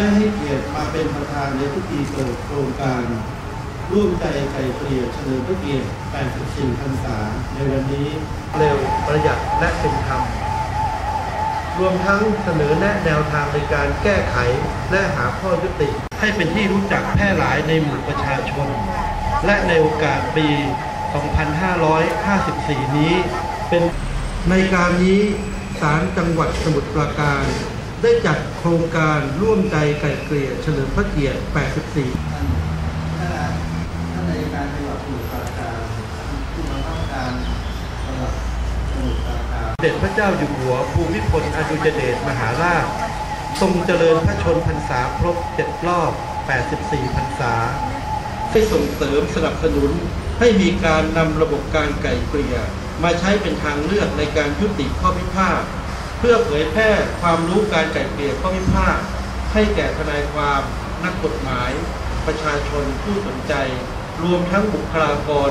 ได้ให้เกียรติมาเป็นประธานในพิธีเปิดโครงการ ร่วมใจไกลเกลี่ยเฉลิมพระเกียรติ 84 พรรษา ในวันนี้เร็วประหยัดและเป็นธรรม รวมทั้งเสนอแนะแนวทางในการแก้ไขและหาข้อยุติ ให้เป็นที่รู้จักแพร่หลายในหมู่ประชาชน และในโอกาสปี 2554 นี้เป็นในการนี้ศาลจังหวัดสมุทรปราการ ได้จัดโครงการร่วมใจไกลเกลี่ยเฉลิมพระเกียรติ 84 ท่านท่านในการจังหวัดสมุทรปราการผู้บังคับการจังหวัดสมุทรปราการ เด็จพระเจ้าอยู่หัวภูมิพลอดุลยเดชมหาราช ทรงเจริญพระชนพรรษาครบ7รอบ 84 พรรษา ให้ส่งเสริมสนับสนุนให้มีการนำระบบการไก่เกลี่ยมาใช้เป็นทางเลือกในการยุติข้อพิพาท เพื่อเผยแพร่ความรู้การไก่เกลี่ยข้อพิพาทให้แก่ทนายความนักกฎหมาย ประชาชนผู้สนใจ รวมทั้งบุคลากร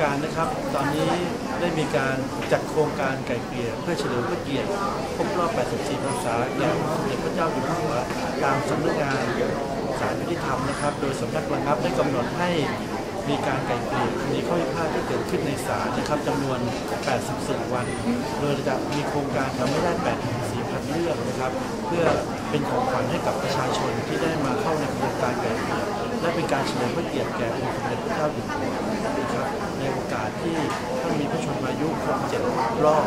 การนะครับ ตอนนี้ได้มีการจัดโครงการไก่เกลี่ยเพื่อเฉลิมพระเกียรติครบรอบ 84 พรรษาแก่สมเด็จพระเจ้าอยู่หัวตามสำนักงานศาลยุติธรรมนะครับ โดยสำนักระงับได้กำหนดให้มีการไก่เกลี่ยคดีข้อพิพาทที่เกิดขึ้นในศาลนะครับจำนวน 84 วัน โดยจะมีโครงการทำให้ได้ 84พันเรื่องนะครับ เพื่อเป็นของขวัญให้กับประชาชนที่ได้มาเข้าในกระบวนการไการเฉลิมพระเกียรติแก่องค์สมเด็จพระเจ้าอยู่หัวนะครับในโอกาสที่ท่านมีพระชนมายุครบเจ็ดรอบ